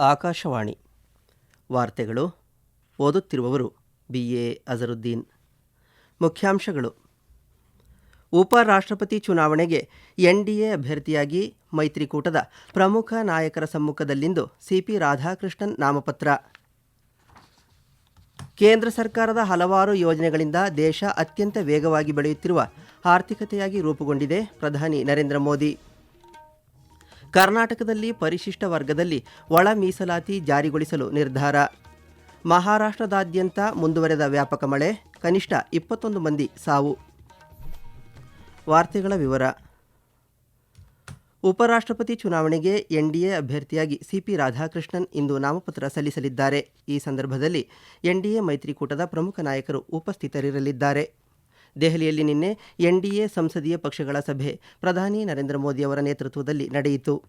ಆಕಾಶವಾಣಿ. ವಾರ್ತೆಗಳು ಓದುತ್ತಿರುವವರು B. A. Azharuddin. ಮುಖ್ಯಾಂಶಗಳು. ಉಪರಾಷ್ಟ್ರಪತಿ ಚುನಾವಣೆಗೆ ಎನ್ಡಿಎ ಅಭ್ಯರ್ಥಿಯಾಗಿ ಮೈತ್ರಿಕೂಟದ ಪ್ರಮುಖ ನಾಯಕರ ಸಮ್ಮುಖದಲ್ಲಿಂದು ಸಿಪಿ ರಾಧಾಕೃಷ್ಣನ್ ನಾಮಪತ್ರ. ಕೇಂದ್ರ ಸರ್ಕಾರದ ಹಲವಾರು ಯೋಜನೆಗಳಿಂದ ದೇಶ ಅತ್ಯಂತ ವೇಗವಾಗಿ ಬೆಳೆಯುತ್ತಿರುವ ಆರ್ಥಿಕತೆಯಾಗಿ ರೂಪುಗೊಂಡಿದೆ ಪ್ರಧಾನಿ ನರೇಂದ್ರ ಮೋದಿ. ಕರ್ನಾಟಕದಲ್ಲಿ ಪರಿಶಿಷ್ಟ ವರ್ಗದಲ್ಲಿ ಒಳ ಮೀಸಲಾತಿ ಜಾರಿಗೊಳಿಸಲು ನಿರ್ಧಾರ. ಮಹಾರಾಷ್ಟ್ರದಾದ್ಯಂತ ಮುಂದುವರೆದ ವ್ಯಾಪಕ ಮಳೆ, ಕನಿಷ್ಠ ಇಪ್ಪತ್ತೊಂದು ಮಂದಿ ಸಾವು. ವಾರ್ತೆಗಳ ವಿವರ. ಉಪರಾಷ್ಟ್ರಪತಿ ಚುನಾವಣೆಗೆ ಎನ್ಡಿಎ ಅಭ್ಯರ್ಥಿಯಾಗಿ ಸಿಪಿ ರಾಧಾಕೃಷ್ಣನ್ ಇಂದು ನಾಮಪತ್ರ ಸಲ್ಲಿಸಲಿದ್ದಾರೆ. ಈ ಸಂದರ್ಭದಲ್ಲಿ ಎನ್ಡಿಎ ಮೈತ್ರಿಕೂಟದ ಪ್ರಮುಖ ನಾಯಕರು ಉಪಸ್ಥಿತರಿರಲಿದ್ದಾರೆ. ದೆಹಲಿಯಲ್ಲಿ ನಿನ್ನೆ ಎನ್ಡಿಎ ಸಂಸದೀಯ ಪಕ್ಷಗಳ ಸಭೆ ಪ್ರಧಾನಿ ನರೇಂದ್ರ ಮೋದಿ ಅವರ ನೇತೃತ್ವದಲ್ಲಿ ನಡೆಯಿತು.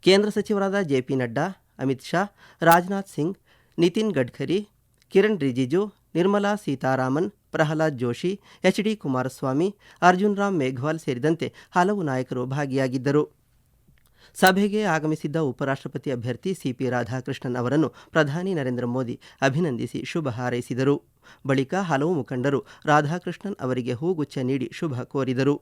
ಕೇಂದ್ರ ಸಚಿವರಾದ JP Nadda, Amit Shah, Rajnath Singh, Nitin Gadkari, Kiran Rijiju, Nirmala Sitharaman, Pralhad Joshi H D Kumaraswamy, Arjun Ram Meghwal ಸೇರಿದಂತೆ ಹಲವು ನಾಯಕರು ಭಾಗಿಯಾಗಿದ್ದರು. ಸಭೆಗೆ ಆಗಮಿಸಿದ್ದ ಉಪರಾಷ್ಟ್ರಪತಿ ಅಭ್ಯರ್ಥಿ ಸಿಪಿ ರಾಧಾಕೃಷ್ಣನ್ ಅವರನ್ನು ಪ್ರಧಾನಿ ನರೇಂದ್ರ ಮೋದಿ ಅಭಿನಂದಿಸಿ ಶುಭ ಹಾರೈಸಿದರು. ಬಳಿಕ ಹಲವು ಮುಖಂಡರು ರಾಧಾಕೃಷ್ಣನ್ ಅವರಿಗೆ ಹೂಗುಚ್ಛ ನೀಡಿ ಶುಭ ಕೋರಿದರು.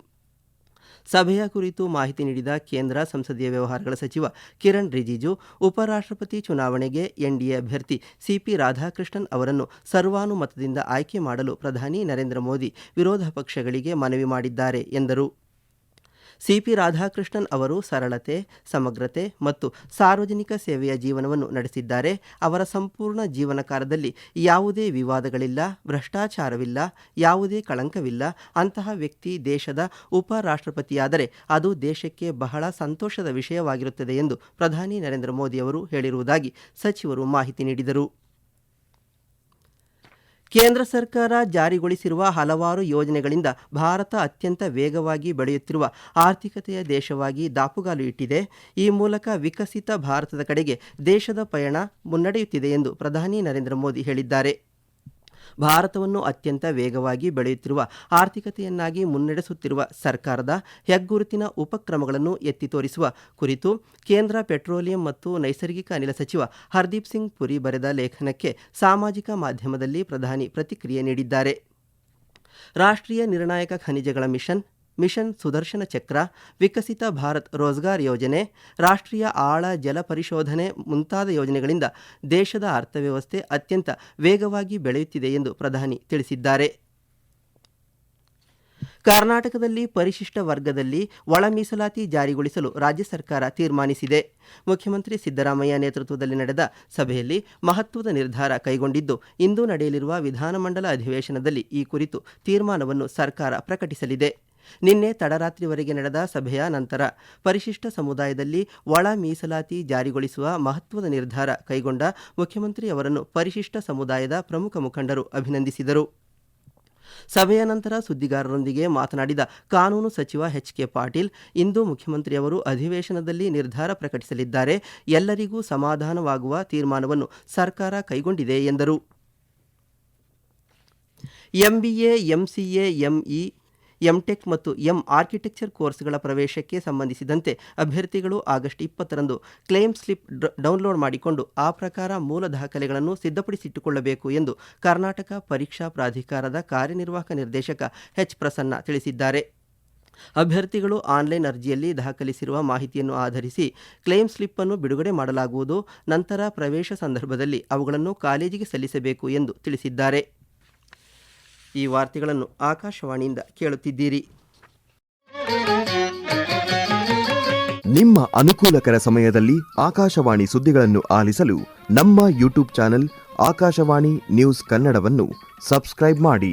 ಸಭೆಯ ಕುರಿತು ಮಾಹಿತಿ ನೀಡಿದ ಕೇಂದ್ರ ಸಂಸದೀಯ ವ್ಯವಹಾರಗಳ ಸಚಿವ ಕಿರಣ್ ರಿಜಿಜು, ಉಪರಾಷ್ಟ್ರಪತಿ ಚುನಾವಣೆಗೆ ಎನ್ಡಿಎ ಅಭ್ಯರ್ಥಿ ಸಿಪಿ ರಾಧಾಕೃಷ್ಣನ್ ಅವರನ್ನು ಸರ್ವಾನುಮತದಿಂದ ಆಯ್ಕೆ ಮಾಡಲು ಪ್ರಧಾನಿ ನರೇಂದ್ರ ಮೋದಿ ವಿರೋಧ ಪಕ್ಷಗಳಿಗೆ ಮನವಿ ಮಾಡಿದ್ದಾರೆ ಎಂದರು. ಸಿಪಿ ರಾಧಾಕೃಷ್ಣನ್ ಅವರು ಸರಳತೆ, ಸಮಗ್ರತೆ ಮತ್ತು ಸಾರ್ವಜನಿಕ ಸೇವೆಯ ಜೀವನವನ್ನು ನಡೆಸಿದ್ದಾರೆ. ಅವರ ಸಂಪೂರ್ಣ ಜೀವನ ಕಾಲದಲ್ಲಿ ಯಾವುದೇ ವಿವಾದಗಳಿಲ್ಲ, ಭ್ರಷ್ಟಾಚಾರವಿಲ್ಲ, ಯಾವುದೇ ಕಳಂಕವಿಲ್ಲ. ಅಂತಹ ವ್ಯಕ್ತಿ ದೇಶದ ಉಪರಾಷ್ಟ್ರಪತಿಯಾದರೆ ಅದು ದೇಶಕ್ಕೆ ಬಹಳ ಸಂತೋಷದ ವಿಷಯವಾಗಿರುತ್ತದೆ ಎಂದು ಪ್ರಧಾನಿ ನರೇಂದ್ರ ಮೋದಿ ಅವರು ಹೇಳಿರುವುದಾಗಿ ಸಚಿವರು ಮಾಹಿತಿ ನೀಡಿದರು. ಕೇಂದ್ರ ಸರ್ಕಾರ ಜಾರಿಗೊಳಿಸಿರುವ ಹಲವಾರು ಯೋಜನೆಗಳಿಂದ ಭಾರತ ಅತ್ಯಂತ ವೇಗವಾಗಿ ಬೆಳೆಯುತ್ತಿರುವ ಆರ್ಥಿಕತೆಯ ದೇಶವಾಗಿ ದಾಪುಗಾಲು ಇಟ್ಟಿದೆ. ಈ ಮೂಲಕ ವಿಕಸಿತ ಭಾರತದ ಕಡೆಗೆ ದೇಶದ ಪಯಣ ಮುನ್ನಡೆಯುತ್ತಿದೆ ಎಂದು ಪ್ರಧಾನಿ ನರೇಂದ್ರ ಮೋದಿ ಹೇಳಿದ್ದಾರೆ. ಭಾರತವನ್ನು ಅತ್ಯಂತ ವೇಗವಾಗಿ ಬೆಳೆಯುತ್ತಿರುವ ಆರ್ಥಿಕತೆಯನ್ನಾಗಿ ಮುನ್ನಡೆಸುತ್ತಿರುವ ಸರ್ಕಾರದ ಹೆಗ್ಗುರುತಿನ ಉಪಕ್ರಮಗಳನ್ನು ಎತ್ತಿ ತೋರಿಸುವ ಕುರಿತು ಕೇಂದ್ರ ಪೆಟ್ರೋಲಿಯಂ ಮತ್ತು ನೈಸರ್ಗಿಕ ಅನಿಲ ಸಚಿವ ಹರ್ದೀಪ್ ಸಿಂಗ್ ಪುರಿ ಬರೆದ ಲೇಖನಕ್ಕೆ ಸಾಮಾಜಿಕ ಮಾಧ್ಯಮದಲ್ಲಿ ಪ್ರಧಾನಿ ಪ್ರತಿಕ್ರಿಯೆ ನೀಡಿದ್ದಾರೆ. ರಾಷ್ಟ್ರೀಯ ನಿರ್ಣಾಯಕ ಖನಿಜಗಳ ಮಿಷನ್ ಮಿಷನ್ ಸುದರ್ಶನ ಚಕ್ರ, ವಿಕಸಿತ ಭಾರತ್ ರೋಜ್ಗಾರ್ ಯೋಜನೆ, ರಾಷ್ಟ್ರೀಯ ಆಳ ಜಲ ಪರಿಶೋಧನೆ ಮುಂತಾದ ಯೋಜನೆಗಳಿಂದ ದೇಶದ ಅರ್ಥವ್ಯವಸ್ಥೆ ಅತ್ಯಂತ ವೇಗವಾಗಿ ಬೆಳೆಯುತ್ತಿದೆ ಎಂದು ಪ್ರಧಾನಿ ತಿಳಿಸಿದ್ದಾರೆ. ಕರ್ನಾಟಕದಲ್ಲಿ ಪರಿಶಿಷ್ಟ ವರ್ಗದಲ್ಲಿ ಒಳ ಮೀಸಲಾತಿ ಜಾರಿಗೊಳಿಸಲು ರಾಜ್ಯ ಸರ್ಕಾರ ತೀರ್ಮಾನಿಸಿದೆ. ಮುಖ್ಯಮಂತ್ರಿ ಸಿದ್ದರಾಮಯ್ಯ ನೇತೃತ್ವದಲ್ಲಿ ನಡೆದ ಸಭೆಯಲ್ಲಿ ಮಹತ್ವದ ನಿರ್ಧಾರ ಕೈಗೊಂಡಿದ್ದು, ಇಂದು ನಡೆಯಲಿರುವ ವಿಧಾನಮಂಡಲ ಅಧಿವೇಶನದಲ್ಲಿ ಈ ಕುರಿತು ತೀರ್ಮಾನವನ್ನು ಸರ್ಕಾರ ಪ್ರಕಟಿಸಲಿದೆ. ನಿನ್ನೆ ತಡರಾತ್ರಿವರೆಗೆ ನಡೆದ ಸಭೆಯ ನಂತರ ಪರಿಶಿಷ್ಟ ಸಮುದಾಯದಲ್ಲಿ ಒಳ ಮೀಸಲಾತಿ ಜಾರಿಗೊಳಿಸುವ ಮಹತ್ವದ ನಿರ್ಧಾರ ಕೈಗೊಂಡ ಮುಖ್ಯಮಂತ್ರಿ ಅವರನ್ನು ಪರಿಶಿಷ್ಟ ಸಮುದಾಯದ ಪ್ರಮುಖ ಮುಖಂಡರು ಅಭಿನಂದಿಸಿದರು. ಸಭೆಯ ನಂತರ ಸುದ್ದಿಗಾರರೊಂದಿಗೆ ಮಾತನಾಡಿದ ಕಾನೂನು ಸಚಿವ ಎಚ್ ಕೆ ಪಾಟೀಲ್, ಇಂದು ಮುಖ್ಯಮಂತ್ರಿಯವರು ಅಧಿವೇಶನದಲ್ಲಿ ನಿರ್ಧಾರ ಪ್ರಕಟಿಸಲಿದ್ದಾರೆ, ಎಲ್ಲರಿಗೂ ಸಮಾಧಾನವಾಗುವ ತೀರ್ಮಾನವನ್ನು ಸರ್ಕಾರ ಕೈಗೊಂಡಿದೆ ಎಂದರು. ಎಂಬಿಎ, ಎಂಸಿಎ, ಎಂಇ ಎಂಟೆಕ್ ಮತ್ತು ಎಂ ಆರ್ಕಿಟೆಕ್ಚರ್ ಕೋರ್ಸ್ಗಳ ಪ್ರವೇಶಕ್ಕೆ ಸಂಬಂಧಿಸಿದಂತೆ ಅಭ್ಯರ್ಥಿಗಳು ಆಗಸ್ಟ್ ಇಪ್ಪತ್ತರಂದು ಕ್ಲೇಮ್ ಸ್ಲಿಪ್ ಡೌನ್ಲೋಡ್ ಮಾಡಿಕೊಂಡು ಆ ಪ್ರಕಾರ ಮೂಲ ದಾಖಲೆಗಳನ್ನು ಸಿದ್ಧಪಡಿಸಿಟ್ಟುಕೊಳ್ಳಬೇಕು ಎಂದು ಕರ್ನಾಟಕ ಪರೀಕ್ಷಾ ಪ್ರಾಧಿಕಾರದ ಕಾರ್ಯನಿರ್ವಾಹಕ ನಿರ್ದೇಶಕ ಎಚ್ ಪ್ರಸನ್ನ ತಿಳಿಸಿದ್ದಾರೆ. ಅಭ್ಯರ್ಥಿಗಳು ಆನ್ಲೈನ್ ಅರ್ಜಿಯಲ್ಲಿ ದಾಖಲಿಸಿರುವ ಮಾಹಿತಿಯನ್ನು ಆಧರಿಸಿ ಕ್ಲೇಮ್ ಸ್ಲಿಪ್ ಅನ್ನು ಬಿಡುಗಡೆ ಮಾಡಲಾಗುವುದು, ನಂತರ ಪ್ರವೇಶ ಸಂದರ್ಭದಲ್ಲಿ ಅವುಗಳನ್ನು ಕಾಲೇಜಿಗೆ ಸಲ್ಲಿಸಬೇಕು ಎಂದು ತಿಳಿಸಿದ್ದಾರೆ. ಈ ವಾರ್ತೆಗಳನ್ನು ಆಕಾಶವಾಣಿಯಿಂದ ಕೇಳುತ್ತಿದ್ದೀರಿ. ನಿಮ್ಮ ಅನುಕೂಲಕರ ಸಮಯದಲ್ಲಿ ಆಕಾಶವಾಣಿ ಸುದ್ದಿಗಳನ್ನು ಆಲಿಸಲು ನಮ್ಮ ಯೂಟ್ಯೂಬ್ ಚಾನೆಲ್ ಆಕಾಶವಾಣಿ ನ್ಯೂಸ್ ಕನ್ನಡವನ್ನು ಸಬ್ಸ್ಕ್ರೈಬ್ ಮಾಡಿ.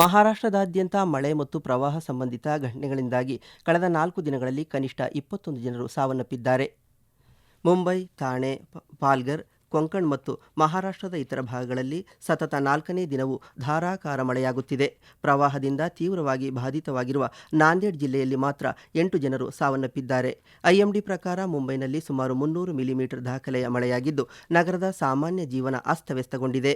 ಮಹಾರಾಷ್ಟ್ರದಾದ್ಯಂತ ಮಳೆ ಮತ್ತು ಪ್ರವಾಹ ಸಂಬಂಧಿತ ಘಟನೆಗಳಿಂದಾಗಿ ಕಳೆದ ನಾಲ್ಕು ದಿನಗಳಲ್ಲಿ ಕನಿಷ್ಠ ಇಪ್ಪತ್ತೊಂದು ಜನರು ಸಾವನ್ನಪ್ಪಿದ್ದಾರೆ. ಮುಂಬೈ ಥಾಣೆ ಪಾಲ್ಗರ್, ಕೊಂಕಣ್ ಮತ್ತು ಮಹಾರಾಷ್ಟ್ರದ ಇತರ ಭಾಗಗಳಲ್ಲಿ ಸತತ ನಾಲ್ಕನೇ ದಿನವೂ ಧಾರಾಕಾರ ಮಳೆಯಾಗುತ್ತಿದೆ. ಪ್ರವಾಹದಿಂದ ತೀವ್ರವಾಗಿ ಬಾಧಿತವಾಗಿರುವ ನಾಂದೇಡ್ ಜಿಲ್ಲೆಯಲ್ಲಿ ಮಾತ್ರ ಎಂಟು ಜನರು ಸಾವನ್ನಪ್ಪಿದ್ದಾರೆ. ಐಎಂಡಿ ಪ್ರಕಾರ ಮುಂಬೈನಲ್ಲಿ ಸುಮಾರು ಮುನ್ನೂರು ಮಿಲಿಮೀಟರ್ ದಾಖಲೆಯ ಮಳೆಯಾಗಿದ್ದು, ನಗರದ ಸಾಮಾನ್ಯ ಜೀವನ ಅಸ್ತವ್ಯಸ್ತಗೊಂಡಿದೆ.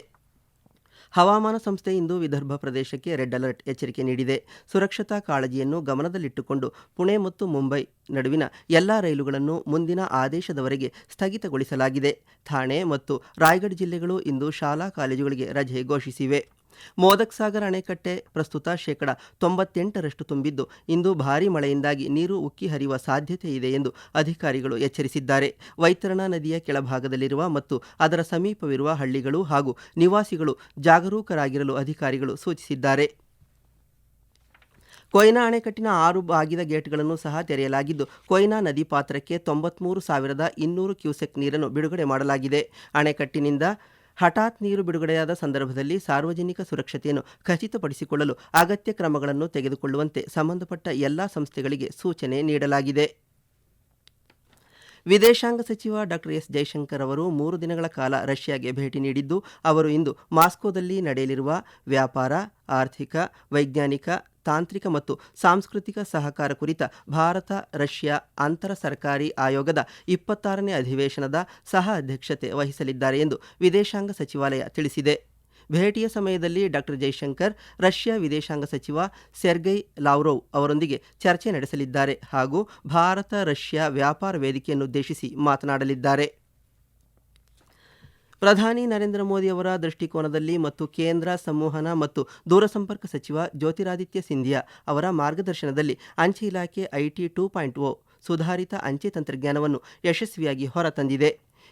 ಹವಾಮಾನ ಸಂಸ್ಥೆ ಇಂದು ವಿದರ್ಭ ಪ್ರದೇಶಕ್ಕೆ ರೆಡ್ ಅಲರ್ಟ್ ಎಚ್ಚರಿಕೆ ನೀಡಿದೆ. ಸುರಕ್ಷತಾ ಕಾಳಜಿಯನ್ನು ಗಮನದಲ್ಲಿಟ್ಟುಕೊಂಡು ಪುಣೆ ಮತ್ತು ಮುಂಬೈ ನಡುವಿನ ಎಲ್ಲ ರೈಲುಗಳನ್ನು ಮುಂದಿನ ಆದೇಶದವರೆಗೆ ಸ್ಥಗಿತಗೊಳಿಸಲಾಗಿದೆ. ಥಾಣೆ ಮತ್ತು ರಾಯಗಢ ಜಿಲ್ಲೆಗಳು ಇಂದು ಶಾಲಾ ಕಾಲೇಜುಗಳಿಗೆ ರಜೆ ಘೋಷಿಸಿವೆ. ಮೋದಕ್ ಸಾಗರ್ ಅಣೆಕಟ್ಟೆ ಪ್ರಸ್ತುತ ಶೇಕಡ ತೊಂಬತ್ತೆಂಟರಷ್ಟು ತುಂಬಿದ್ದು, ಇಂದು ಭಾರೀ ಮಳೆಯಿಂದಾಗಿ ನೀರು ಉಕ್ಕಿ ಹರಿಯುವ ಸಾಧ್ಯತೆ ಇದೆ ಎಂದು ಅಧಿಕಾರಿಗಳು ಎಚ್ಚರಿಸಿದ್ದಾರೆ. ವೈತರಣಾ ನದಿಯ ಕೆಳಭಾಗದಲ್ಲಿರುವ ಮತ್ತು ಅದರ ಸಮೀಪವಿರುವ ಹಳ್ಳಿಗಳು ಹಾಗೂ ನಿವಾಸಿಗಳು ಜಾಗರೂಕರಾಗಿರಲು ಅಧಿಕಾರಿಗಳು ಸೂಚಿಸಿದ್ದಾರೆ. ಕೊಯ್ನಾ ಅಣೆಕಟ್ಟಿನ ಆರು ಬಾಗಿದ ಗೇಟ್ಗಳನ್ನು ಸಹ ತೆರೆಯಲಾಗಿದ್ದು, ಕೊಯ್ನಾ ನದಿ ಪಾತ್ರಕ್ಕೆ ತೊಂಬತ್ಮೂರು ಸಾವಿರದ ಇನ್ನೂರು ಕ್ಯೂಸೆಕ್ ನೀರನ್ನು ಬಿಡುಗಡೆ ಮಾಡಲಾಗಿದೆ. ಅಣೆಕಟ್ಟಿನಿಂದ ಹಠಾತ್ ನೀರು ಬಿಡುಗಡೆಯಾದ ಸಂದರ್ಭದಲ್ಲಿ ಸಾರ್ವಜನಿಕ ಸುರಕ್ಷತೆಯನ್ನು ಖಚಿತಪಡಿಸಿಕೊಳ್ಳಲು ಅಗತ್ಯ ಕ್ರಮಗಳನ್ನು ತೆಗೆದುಕೊಳ್ಳುವಂತೆ ಸಂಬಂಧಪಟ್ಟ ಎಲ್ಲಾ ಸಂಸ್ಥೆಗಳಿಗೆ ಸೂಚನೆ ನೀಡಲಾಗಿದೆ. ವಿದೇಶಾಂಗ ಸಚಿವ ಡಾಕ್ಟರ್ ಎಸ್. ಜೈಶಂಕರ್ ಅವರು ಮೂರು ದಿನಗಳ ಕಾಲ ರಷ್ಯಾಗೆ ಭೇಟಿ ನೀಡಿದ್ದು, ಅವರು ಇಂದು ಮಾಸ್ಕೋದಲ್ಲಿ ನಡೆಯಲಿರುವ ವ್ಯಾಪಾರ, ಆರ್ಥಿಕ, ವೈಜ್ಞಾನಿಕ ತಾಂತ್ರಿಕ ಮತ್ತು ಸಾಂಸ್ಕೃತಿಕ ಸಹಕಾರ ಕುರಿತ ಭಾರತ, ರಷ್ಯಾ ಅಂತರ ಸರ್ಕಾರಿ ಆಯೋಗದ ಇಪ್ಪತ್ತಾರನೇ ಅಧಿವೇಶನದ ಸಹ ಅಧ್ಯಕ್ಷತೆ ವಹಿಸಲಿದ್ದಾರೆ ಎಂದು ವಿದೇಶಾಂಗ ಸಚಿವಾಲಯ ತಿಳಿಸಿದೆ. ಭೇಟಿಯ ಸಮಯದಲ್ಲಿ ಡಾಕ್ಟರ್ ಜೈಶಂಕರ್, ರಷ್ಯಾ ವಿದೇಶಾಂಗ ಸಚಿವ ಸೆರ್ಗೈ ಲಾವ್ರೋವ್ ಅವರೊಂದಿಗೆ ಚರ್ಚೆ ನಡೆಸಲಿದ್ದಾರೆ ಹಾಗೂ ಭಾರತ, ರಷ್ಯಾ ವ್ಯಾಪಾರ ವೇದಿಕೆಯನ್ನುದ್ದೇಶಿಸಿ ಮಾತನಾಡಲಿದ್ದಾರೆ. ಪ್ರಧಾನಿ ನರೇಂದ್ರ ಮೋದಿ ಅವರ ದೃಷ್ಟಿಕೋನದಲ್ಲಿ ಮತ್ತು ಕೇಂದ್ರ ಸಂವಹನ ಮತ್ತು ದೂರಸಂಪರ್ಕ ಸಚಿವ ಜ್ಯೋತಿರಾದಿತ್ಯ ಸಿಂಧಿಯಾ ಅವರ ಮಾರ್ಗದರ್ಶನದಲ್ಲಿ ಅಂಚೆ ಇಲಾಖೆ ಐಟಿ ಟೂ ಪಾಯಿಂಟ್ ಓ ಸುಧಾರಿತ ಅಂಚೆ ತಂತ್ರಜ್ಞಾನವನ್ನು ಯಶಸ್ವಿಯಾಗಿ ಹೊರತಂದಿದೆ.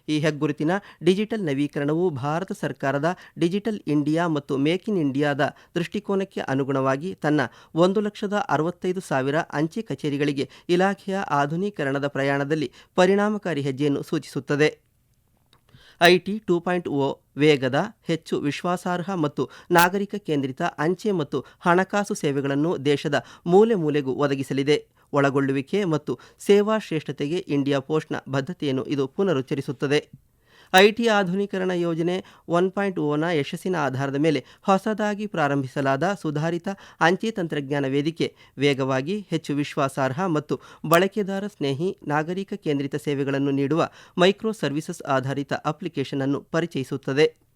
ಈ ಹೆಗ್ಗುರುತಿನ ಡಿಜಿಟಲ್ ನವೀಕರಣವು ಭಾರತ ಸರ್ಕಾರದ ಡಿಜಿಟಲ್ ಇಂಡಿಯಾ ಮತ್ತು ಮೇಕ್ ಇನ್ ಇಂಡಿಯಾದ ದೃಷ್ಟಿಕೋನಕ್ಕೆ ಅನುಗುಣವಾಗಿ ತನ್ನ ಒಂದು ಲಕ್ಷದ ಅರವತ್ತೈದು ಸಾವಿರ ಅಂಚೆ ಕಚೇರಿಗಳಿಗೆ ಇಲಾಖೆಯ ಆಧುನೀಕರಣದ ಪ್ರಯಾಣದಲ್ಲಿ ಪರಿಣಾಮಕಾರಿ ಹೆಜ್ಜೆಯನ್ನು ಸೂಚಿಸುತ್ತದೆ. ಐಟಿ ಟೂ ಪಾಯಿಂಟ್ ಓ ವೇಗದ ಹೆಚ್ಚು ವಿಶ್ವಾಸಾರ್ಹ ಮತ್ತು ನಾಗರಿಕ ಕೇಂದ್ರಿತ ಅಂಚೆ ಮತ್ತು ಹಣಕಾಸು ಸೇವೆಗಳನ್ನು ದೇಶದ ಮೂಲೆ ಮೂಲೆಗೂ ಒದಗಿಸಲಿದೆ. ಒಳಗೊಳ್ಳುವಿಕೆ ಮತ್ತು ಸೇವಾ ಶ್ರೇಷ್ಠತೆಗೆ ಇಂಡಿಯಾ ಪೋಸ್ಟ್ನ ಬದ್ಧತೆಯನ್ನು ಇದು ಪುನರುಚ್ಚರಿಸುತ್ತದೆ. ಐಟಿ ಆಧುನೀಕರಣ ಯೋಜನೆ ಒನ್ ಪಾಯಿಂಟ್ ಓನ ಯಶಸ್ಸಿನ ಆಧಾರದ ಮೇಲೆ ಹೊಸದಾಗಿ ಪ್ರಾರಂಭಿಸಲಾದ ಸುಧಾರಿತ ಅಂಚೆ ತಂತ್ರಜ್ಞಾನ ವೇದಿಕೆ ವೇಗವಾಗಿ ಹೆಚ್ಚು ವಿಶ್ವಾಸಾರ್ಹ ಮತ್ತು ಬಳಕೆದಾರ ಸ್ನೇಹಿ ನಾಗರಿಕ ಕೇಂದ್ರಿತ ಸೇವೆಗಳನ್ನು ನೀಡುವ ಮೈಕ್ರೋ ಸರ್ವಿಸಸ್ ಆಧಾರಿತ ಅಪ್ಲಿಕೇಶನ್ ಅನ್ನು ಪರಿಚಯಿಸುತ್ತದೆ.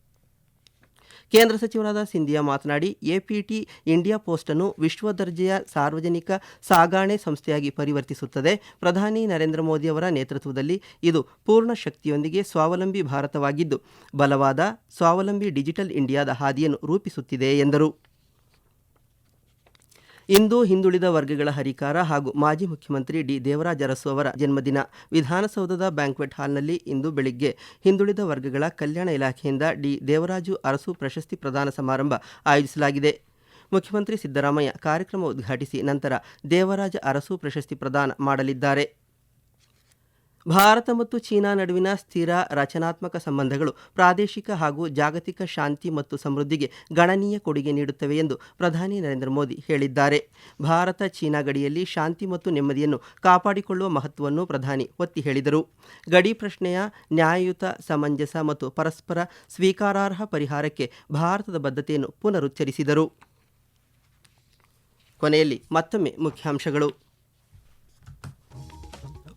ಕೇಂದ್ರ ಸಚಿವರಾದ ಸಿಂಧಿಯಾ ಮಾತನಾಡಿ ಎಪಿಟಿ ಇಂಡಿಯಾ ಪೋಸ್ಟನ್ನು ವಿಶ್ವ ದರ್ಜೆಯ ಸಾರ್ವಜನಿಕ ಸಾಗಾಣೆ ಸಂಸ್ಥೆಯಾಗಿ ಪರಿವರ್ತಿಸುತ್ತದೆ. ಪ್ರಧಾನಿ ನರೇಂದ್ರ ಮೋದಿ ಅವರ ನೇತೃತ್ವದಲ್ಲಿ ಇದು ಪೂರ್ಣ ಶಕ್ತಿಯೊಂದಿಗೆ ಸ್ವಾವಲಂಬಿ ಭಾರತವಾಗಿದ್ದು, ಬಲವಾದ ಸ್ವಾವಲಂಬಿ ಡಿಜಿಟಲ್ ಇಂಡಿಯಾದ ಹಾದಿಯನ್ನು ರೂಪಿಸುತ್ತಿದೆ ಎಂದರು. ಇಂದು ಹಿಂದುಳಿದ ವರ್ಗಗಳ ಹರಿಕಾರ ಹಾಗೂ ಮಾಜಿ ಮುಖ್ಯಮಂತ್ರಿ ಡಿ ದೇವರಾಜ ಅರಸು ಅವರ ಜನ್ಮದಿನ. ವಿಧಾನಸೌಧದ ಬ್ಯಾಂಕ್ವೆಟ್ ಹಾಲ್ನಲ್ಲಿ ಇಂದು ಬೆಳಿಗ್ಗೆ ಹಿಂದುಳಿದ ವರ್ಗಗಳ ಕಲ್ಯಾಣ ಇಲಾಖೆಯಿಂದ ಡಿ ದೇವರಾಜು ಅರಸು ಪ್ರಶಸ್ತಿ ಪ್ರದಾನ ಸಮಾರಂಭ ಆಯೋಜಿಸಲಾಗಿದೆ. ಮುಖ್ಯಮಂತ್ರಿ ಸಿದ್ದರಾಮಯ್ಯ ಕಾರ್ಯಕ್ರಮ ಉದ್ಘಾಟಿಸಿ ನಂತರ ದೇವರಾಜ ಅರಸು ಪ್ರಶಸ್ತಿ ಪ್ರದಾನ ಮಾಡಲಿದ್ದಾರೆ. ಭಾರತ ಮತ್ತು ಚೀನಾ ನಡುವಿನ ಸ್ಥಿರ ರಚನಾತ್ಮಕ ಸಂಬಂಧಗಳು ಪ್ರಾದೇಶಿಕ ಹಾಗೂ ಜಾಗತಿಕ ಶಾಂತಿ ಮತ್ತು ಸಮೃದ್ಧಿಗೆ ಗಣನೀಯ ಕೊಡುಗೆ ನೀಡುತ್ತವೆ ಎಂದು ಪ್ರಧಾನಿ ನರೇಂದ್ರ ಮೋದಿ ಹೇಳಿದ್ದಾರೆ. ಭಾರತ ಚೀನಾ ಗಡಿಯಲ್ಲಿ ಶಾಂತಿ ಮತ್ತು ನೆಮ್ಮದಿಯನ್ನು ಕಾಪಾಡಿಕೊಳ್ಳುವ ಮಹತ್ವವನ್ನು ಪ್ರಧಾನಿ ಒತ್ತಿ ಹೇಳಿದರು. ಗಡಿ ಪ್ರಶ್ನೆಯ ನ್ಯಾಯಯುತ, ಸಮಂಜಸ ಮತ್ತು ಪರಸ್ಪರ ಸ್ವೀಕಾರಾರ್ಹ ಪರಿಹಾರಕ್ಕೆ ಭಾರತದ ಬದ್ಧತೆಯನ್ನು ಪುನರುಚ್ಚರಿಸಿದರು. ಕೊನೆಯಲ್ಲಿ ಮತ್ತೊಮ್ಮೆ ಮುಖ್ಯಾಂಶಗಳು.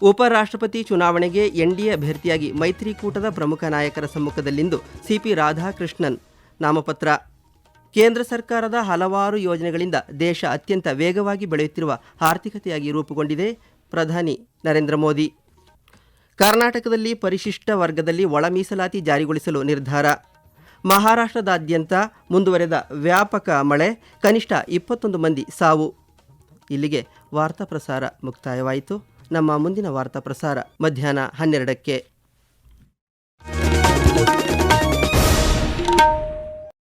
ಉಪರಾಷ್ಟ್ರಪತಿ ಚುನಾವಣೆಗೆ ಎನ್ಡಿಎ ಅಭ್ಯರ್ಥಿಯಾಗಿ ಮೈತ್ರಿಕೂಟದ ಪ್ರಮುಖ ನಾಯಕರ ಸಮ್ಮುಖದಲ್ಲಿಂದು ಸಿಪಿ ರಾಧಾಕೃಷ್ಣನ್ ನಾಮಪತ್ರ. ಕೇಂದ್ರ ಸರ್ಕಾರದ ಹಲವಾರು ಯೋಜನೆಗಳಿಂದ ದೇಶ ಅತ್ಯಂತ ವೇಗವಾಗಿ ಬೆಳೆಯುತ್ತಿರುವ ಆರ್ಥಿಕತೆಯಾಗಿ ರೂಪುಗೊಂಡಿದೆ ಪ್ರಧಾನಿ ನರೇಂದ್ರ ಮೋದಿ. ಕರ್ನಾಟಕದಲ್ಲಿ ಪರಿಶಿಷ್ಟ ವರ್ಗದಲ್ಲಿ ಒಳ ಮೀಸಲಾತಿ ಜಾರಿಗೊಳಿಸಲು ನಿರ್ಧಾರ. ಮಹಾರಾಷ್ಟ್ರದಾದ್ಯಂತ ಮುಂದುವರೆದ ವ್ಯಾಪಕ ಮಳೆ, ಕನಿಷ್ಠ ಇಪ್ಪತ್ತೊಂದು ಮಂದಿ ಸಾವು. ಇಲ್ಲಿಗೆ ವಾರ್ತಾ ಪ್ರಸಾರ ಮುಕ್ತಾಯವಾಯಿತು. ನಮ್ಮ ಮುಂದಿನ ವಾರ್ತಾ ಪ್ರಸಾರ ಮಧ್ಯಾಹ್ನ ಹನ್ನೆರಡಕ್ಕೆ.